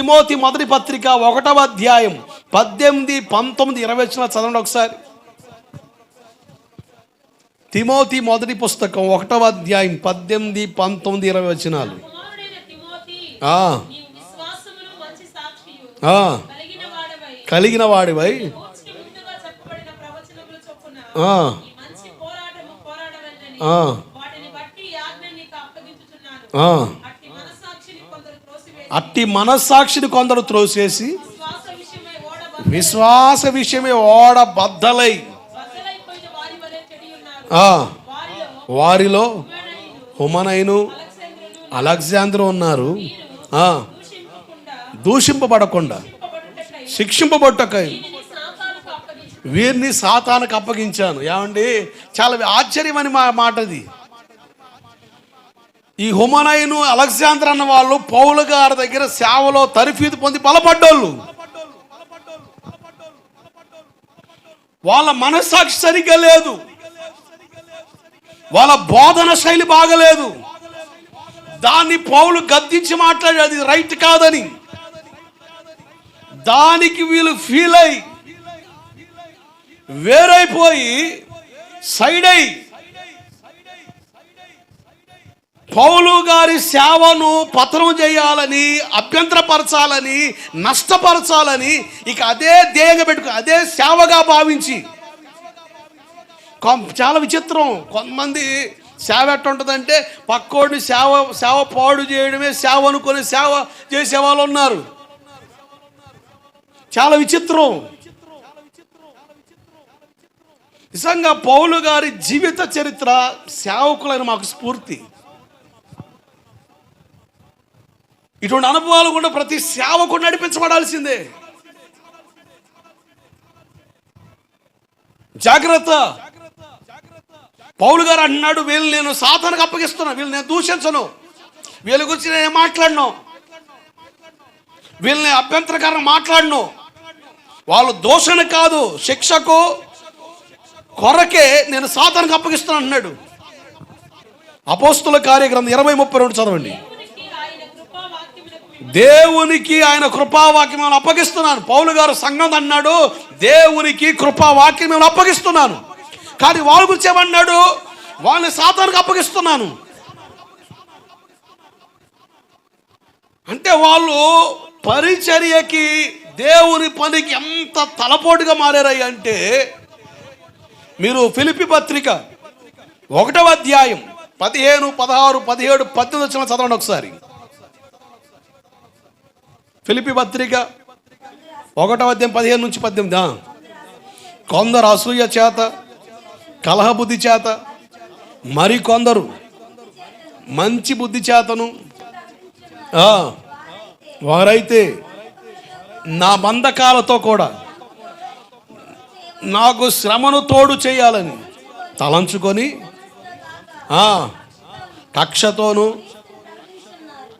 Timothy మొదటి పత్రిక ఒకటవ అధ్యాయం పద్దెనిమిది పంతొమ్మిది ఇరవై వచ్చిన చదవండి ఒకసారి. తిమోతి మొదటి పుస్తకం ఒకటవ అధ్యాయం పద్దెనిమిది పంతొమ్మిది ఇరవై వచ్చినాలు కుమారుడైన తిమోతి ఆ, అట్టి మనస్సాక్షిని కొందరు త్రోసేసి విశ్వాస విశ్వాస విషయమే ఓడ బద్దలై వారిలో హుమనైను అలెగ్జాంద్రులు ఉన్నారు. దూషింపబడకుండా శిక్షింపబడుటకై శిక్షింపబట్టకై వీరిని సాతానికి అప్పగించాను. ఏమండి? చాలా ఆశ్చర్యమని మా మాటది. ఈ హుమనైను అలెగ్జాండర్ అన్న వాళ్ళు పౌలు గారి దగ్గర సేవలో తరిఫీదు పొంది బలపడ్డోళ్ళు. వాళ్ళ మనస్సాక్షి సరిగ్గా లేదు. వాళ్ళ బోధన శైలి బాగలేదు. దాన్ని పౌలు గద్దించి మాట్లాడి అది రైట్ కాదని. దానికి వీళ్ళు ఫీల్ అయి వేరైపోయి సైడ్ అయి పౌలు గారి సేవను పతనం చేయాలని అభ్యంతరపరచాలని నష్టపరచాలని ఇక అదే ధ్యేయంగా పెట్టుకు అదే సేవగా భావించి. కొం- చాలా విచిత్రం. కొంతమంది సేవ ఎట్లా ఉంటుందంటే పక్కోడిని సేవ సేవ పాడు చేయడమే సేవ అనుకుని సేవ చేసే వాళ్ళు ఉన్నారు. చాలా విచిత్రం. నిజంగా పౌలు గారి జీవిత చరిత్ర సేవకులైన మాకు స్ఫూర్తి. ఇటువంటి అనుభవాలు కూడా ప్రతి సేవకుడు నడిపించబడాల్సిందే. జాగ్రత్త. పౌలు గారు అన్నాడు వీళ్ళు నేను సాధనకు అప్పగిస్తున్నా వీళ్ళు నేను దూషించను. వీళ్ళ గురించి నేను మాట్లాడను? వీళ్ళని అభ్యంతరకరం మాట్లాడను. వాళ్ళు దోషణ కాదు శిక్షకు కొరకే నేను సాధనకు అప్పగిస్తున్నాను అన్నాడు అపోస్తుల కార్యక్రమం ఇరవై ముప్పై రెండు చదవండి దేవునికి ఆయన కృపా వాక్యములకు దేవునికి ఆయన కృపావాక్యం అప్పగిస్తున్నాను. పౌలు గారు సంఘం అన్నాడు దేవునికి కృపావాక్యం అప్పగిస్తున్నాను. కానీ వాళ్ళ గురించి ఏమన్నాడు? వాళ్ళని సాతానికి అప్పగిస్తున్నాను. అంటే వాళ్ళు పరిచర్యకి దేవుని పనికి ఎంత తలపోటుగా మారారయ్య అంటే మీరు ఫిలిపి పత్రిక ఒకటవ అధ్యాయం పదిహేను పదహారు పదిహేడు పద్దెనిమిది వచ్చిన చదవండి ఒకసారి. ఫిలిపి పత్రిక ఒకటవ అధ్యాయం పదిహేను నుంచి పద్దెనిమిది. కొందరు అసూయ చేత కలహ బుద్ధి చేత మరికొందరు మంచి బుద్ధి చేతను. వారైతే నా బంధకాలతో కూడా నాకు శ్రమను తోడు చేయాలని తలంచుకొని కక్షతోనూ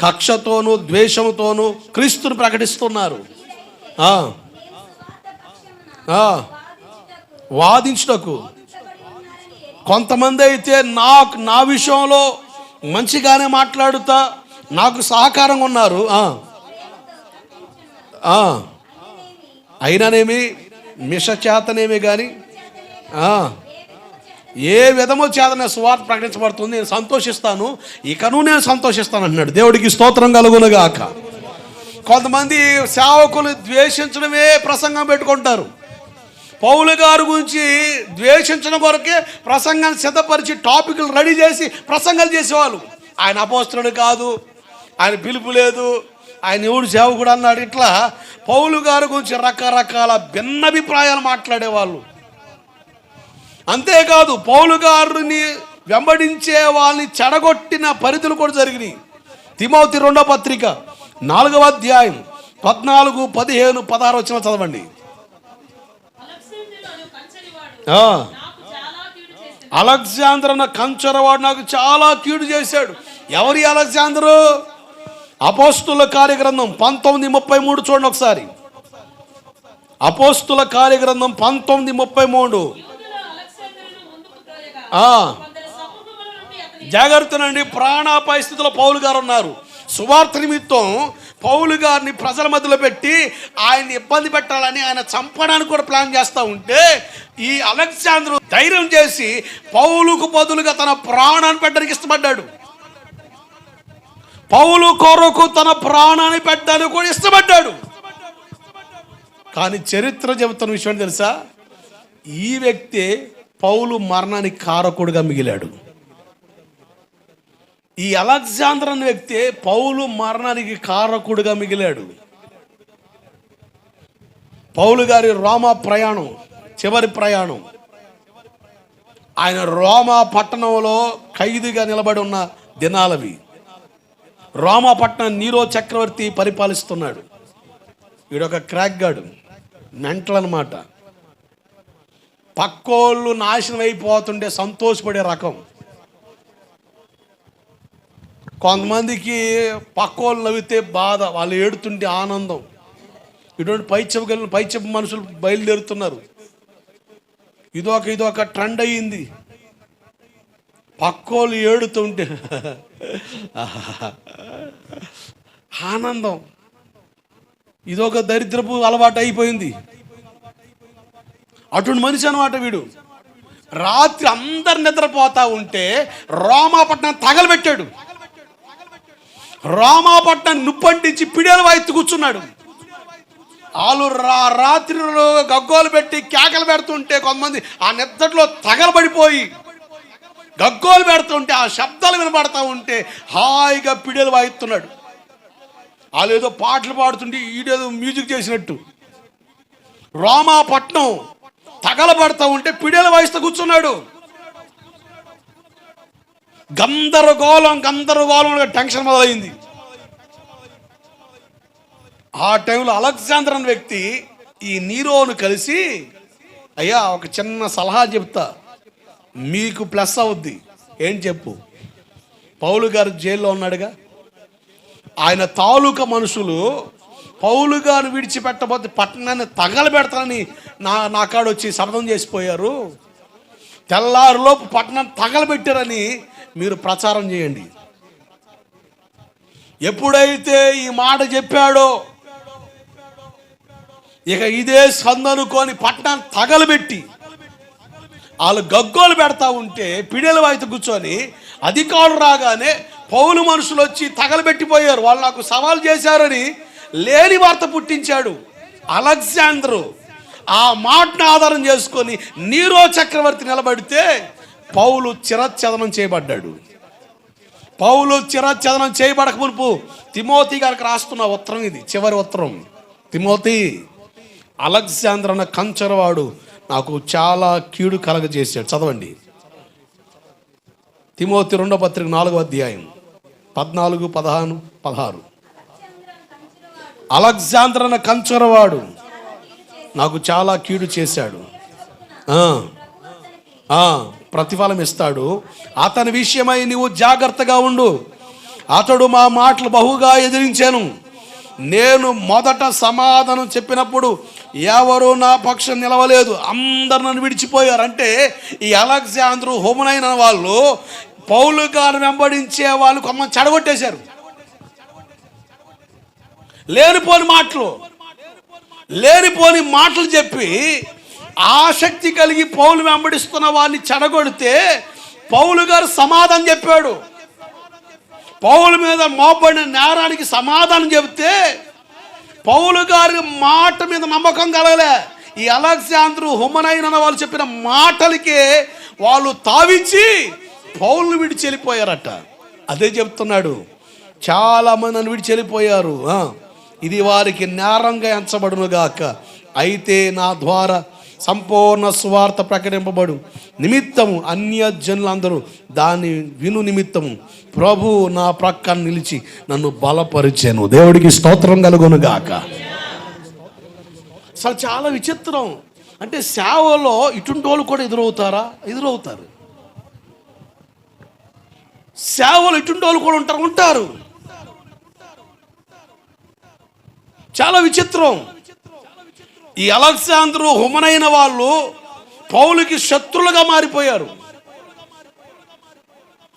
కక్షతోనూ ద్వేషంతోనూ క్రీస్తును ప్రకటిస్తున్నారు. వాదించుటకు. కొంతమంది అయితే నాకు నా విషయంలో మంచిగానే మాట్లాడుతా నాకు సహకారంగా ఉన్నారు. అయినానేమి? మిష చేతనేమి కానీ ఏ విధము చేతనే సువార్త ప్రకటించబడుతుంది? నేను సంతోషిస్తాను. ఇకను నేను సంతోషిస్తాను అన్నాడు దేవుడికి స్తోత్రం కలుగునుగాక. కొంతమంది సేవకులు ద్వేషించడమే ప్రసంగం పెట్టుకుంటారు. పౌలు గారి గురించి ద్వేషించడం కొరకే ప్రసంగాన్ని సిద్ధపరిచి టాపిక్లు రెడీ చేసి ప్రసంగాలు చేసేవాళ్ళు. ఆయన అపోస్తుడు కాదు. ఆయన పిలుపు లేదు. ఆయన ఎవడు సేవకుడు అన్నాడు. ఇట్లా పౌలు గారి గురించి రకరకాల భిన్నభిప్రాయాలు మాట్లాడేవాళ్ళు. అంతేకాదు పౌలు గారిని వెంబడించే వాళ్ళని చెడగొట్టిన పరిధులు కూడా జరిగినాయి. తిమోతి రెండో పత్రిక నాలుగవ అధ్యాయం పద్నాలుగు పదిహేను పదహారు వచ్చిన చదవండి. అలెగ్జాంద్రులు నాకు చాలా కీడు చేశాడు అలెగ్జాందర్ అన్న కంచరవాడు నాకు చాలా కీడు చేశాడు. ఎవరి అలెగ్జాందరు? అపోస్తుల కార్యగ్రంథం పంతొమ్మిది ముప్పై మూడు చూడండి ఒకసారి. అపోస్తుల కార్యగ్రంథం పంతొమ్మిది ముప్పై మూడు. జాగ్రత్తనండి ప్రాణాపాయ స్థితిలో పౌలు గారు ఉన్నారు. సువార్త నిమిత్తం పౌలు గారిని ప్రజల మధ్యలో పెట్టి ఆయన్ని ఇబ్బంది పెట్టాలని ఆయన చంపడానికి కూడా ప్లాన్ చేస్తూ ఉంటే ఈ అలెగ్జాండర్ ధైర్యం చేసి పౌలుకు బదులుగా తన ప్రాణాన్ని పెట్టడానికి ఇష్టపడ్డాడు. పౌలు కొరకు తన ప్రాణాన్ని పెట్టడానికి కూడా ఇష్టపడ్డాడు. కానీ చరిత్ర చెబుతున్న విషయం తెలుసా? ఈ వ్యక్తి పౌలు మరణానికి కారకుడుగా మిగిలాడు. ఈ అలెగ్జాండర్ అనే వ్యక్తి పౌలు మరణానికి కారకుడుగా మిగిలాడు. పౌలు గారి రోమా ప్రయాణం చివరి ప్రయాణం. ఆయన రోమా పట్టణంలో ఖైదీగా నిలబడి ఉన్న దినాలవి. రోమా పట్టణం నీరో చక్రవర్తి పరిపాలిస్తున్నాడు. వీడొక క్రాక్ గాడు మెంటల్ అనమాట పక్కోళ్ళు నాశనం అయిపోతుంటే సంతోషపడే రకం కొంతమందికి పక్కోళ్ళు నవ్వితే బాధ వాళ్ళు ఏడుతుంటే ఆనందం ఇటువంటి పై చెప్పగలిగిన పైచెప్పు మనుషులు బయలుదేరుతున్నారు ఇదొక ఇదొక ట్రెండ్ అయ్యింది పక్కోళ్ళు ఏడుతుంటే ఆనందం ఇదొక దరిద్రపు అలవాటు అయిపోయింది అటువంటి మనిషి అనమాట వీడు. రాత్రి అందరు నిద్రపోతా ఉంటే రోమాపట్నం తగలబెట్టాడు. రోమాపట్నం నుప్పంటించి పిడేలు వాయిత్తు కూర్చున్నాడు. వాళ్ళు రా రాత్రిలో గగ్గోలు పెట్టి కేకలు పెడుతుంటే కొంతమంది ఆ నిద్రలో తగలబడిపోయి గగ్గోలు పెడుతుంటే ఆ శబ్దాలు వినపడతా ఉంటే హాయిగా పిడేలు వాయిస్తున్నాడు. వాళ్ళు ఏదో పాటలు పాడుతుంటే ఈడేదో మ్యూజిక్ చేసినట్టు. రామాపట్నం తగలబడతా ఉంటే పిడేల వాయిస్తూ కూర్చున్నాడు. గందరగోళం గందరగోళం టెన్షన్ మొదలైంది. ఆ టైంలో అలెగ్జాండర్ అనే వ్యక్తి ఈ నీరోను కలిసి అయ్యా ఒక చిన్న సలహా చెప్తా. మీకు ప్లస్ అవుద్ది. ఏం చెప్పు? పౌలు గారు జైల్లో ఉన్నాడుగా. ఆయన తాలూకా మనుషులు పౌలు గారు విడిచిపెట్టబోతే పట్టణాన్ని తగలబెడతానని నా నా కాడ వచ్చి శబ్దం చేసిపోయారు. తెల్లారులోపు పట్టణం తగలబెట్టారని మీరు ప్రచారం చేయండి. ఎప్పుడైతే ఈ మాట చెప్పాడో ఇక ఇదే సందనుకొని పట్టణాన్ని తగలబెట్టి వాళ్ళు గగ్గోలు పెడతా ఉంటే పిడేల వాయిత కూర్చొని అధికారులు రాగానే పౌలు మనుషులు వచ్చి తగలబెట్టిపోయారు. వాళ్ళు నాకు సవాల్ చేశారని లేని వార్త పుట్టించాడు. అలెగ్జాండరు. ఆ మాటను ఆధారం చేసుకొని నీరో చక్రవర్తి నిలబడితే పౌలు చిరచ్ఛదనం చేయబడ్డాడు. పౌలు చిరచ్ఛదనం చేయబడక మునుపు తిమోతి గారికి రాస్తున్న ఉత్తరం ఇది చివరి ఉత్తరం. తిమోతి అలెగ్జాండర్ అన్న కంచరవాడు నాకు చాలా కీడు కలగజేశాడు. చదవండి. తిమోతి రెండో పత్రిక నాలుగో అధ్యాయం పద్నాలుగు పదహాను పదహారు. అలెగ్జాండర్ అన్న కంచరవాడు. నాకు చాలా కీడు చేశాడు. ప్రతిఫలం ఇస్తాడు. అతని విషయమై నీవు జాగ్రత్తగా ఉండు. అతడు మా మాటలు బహుగా ఎదిరించాను. నేను మొదట సమాధానం చెప్పినప్పుడు ఎవరు నా పక్షం నిలవలేదు. అందరు నన్ను విడిచిపోయారు. అంటే ఈ అలెగ్జాంద్రు హోమనైన వాళ్ళు పౌలు గారు వెంబడించే వాళ్ళు కొమ్మ చెడగొట్టేశారు. లేనిపోని మాటలు. లేనిపోని మాటలు చెప్పి ఆసక్తి కలిగి పౌలు వెంబడిస్తున్న వారిని చెడగొడితే పౌలు గారు సమాధానం చెప్పాడు. పౌలు మీద మోపడిన నేరానికి సమాధానం చెబితే పౌలు గారి మాట మీద నమ్మకం కలగలే. ఈ అలెగ్జాంద్రు హుమనైన వాళ్ళు చెప్పిన మాటలకే వాళ్ళు తావించి పౌలను విడిచి వెళ్ళిపోయారట. అదే చెప్తున్నాడు. చాలా మంది నన్ను విడిచి వెళ్ళిపోయారు. ఇది వారికి నేరంగా ఎంచబడును గాక అయితే నా ద్వారా సంపూర్ణ స్వార్థ ప్రకటింపబడు. నిమిత్తము అన్య జనులందరూ దాన్ని విను నిమిత్తము ప్రభు నా ప్రక్కన నిలిచి నన్ను బలపరిచాను. దేవుడికి స్తోత్రం కలుగునుగాక. అసలు చాలా విచిత్రం. అంటే సేవలో ఇటువంటి వాళ్ళు కూడా ఎదురవుతారా? ఎదురవుతారు. సేవలు ఇటువంటి వాళ్ళు కూడా ఉంటారు ఉంటారు. చాలా విచిత్రం. ఈ అలెగ్జాంద్రు హుమనైన వాళ్ళు పౌలుకి శత్రులుగా మారిపోయారు.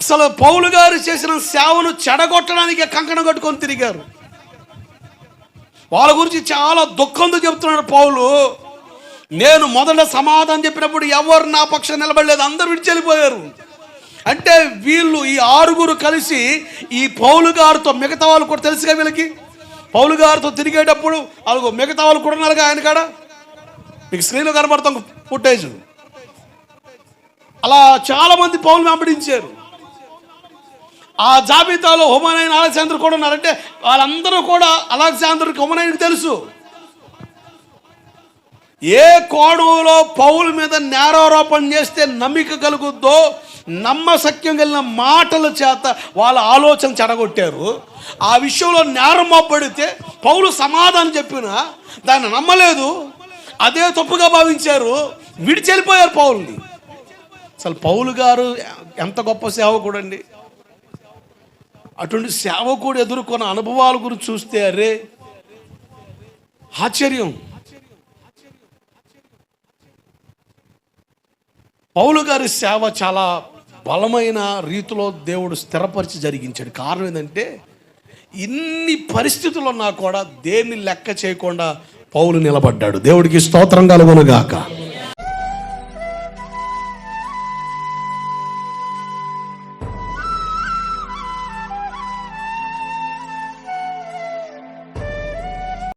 అసలు పౌలు గారు చేసిన సేవను చెడగొట్టడానికి కంకణం కట్టుకొని తిరిగారు. వాళ్ళ గురించి చాలా దుఃఖంతో చెబుతున్నాడు పౌలు. నేను మొదట సమాధానం చెప్పినప్పుడు ఎవరు నా పక్షం నిలబడలేదు అందరూ విడిచెళ్ళిపోయారు అంటే వీళ్ళు ఈ ఆరుగురు కలిసి ఈ పౌలు గారితో మిగతా వాళ్ళు కూడా తెలుసుగా వీళ్ళకి? పౌలు గారితో తిరిగేటప్పుడు వాళ్ళకు మిగతా వాళ్ళు కూడా ఉన్నారుగా ఆయన కాడ? మీకు స్క్రీన్లో కనబడతాం ఫుటేజ్ అలా చాలా మంది పౌలు వెంబడించారు. ఆ జాబితాలో హుమనైన అలెగ్జాండర్ కూడా ఉన్నారంటే వాళ్ళందరూ కూడా అలెగ్జాండర్కి హుమనైన్కి తెలుసు. ఏ కోణంలో పౌల మీద నేరారోపణ చేస్తే నమ్మిక కలుగుద్దో నమ్మశక్యం కలిగిన మాటల చేత వాళ్ళ ఆలోచన చెడగొట్టారు. ఆ విషయంలో నేరం మోపడితే పౌలు సమాధానం చెప్పినా దాన్ని నమ్మలేదు. అదే తప్పుగా భావించారు. విడిచెళ్ళిపోయారు పౌల్ని. అసలు పౌలు గారు ఎంత గొప్ప సేవకుడు అండి అటువంటి సేవకుడు ఎదుర్కొన్న అనుభవాల గురించి చూస్తే అరే ఆశ్చర్యం. పౌలు గారి సేవ చాలా బలమైన రీతిలో దేవుడు స్థిరపరిచి జరిగించాడు. కారణం ఏంటంటే ఇన్ని పరిస్థితులు ఉన్నా కూడా దేన్ని లెక్క చేయకుండా పౌలు నిలబడ్డాడు. దేవుడికి స్తోత్రం కలుగునుగాక.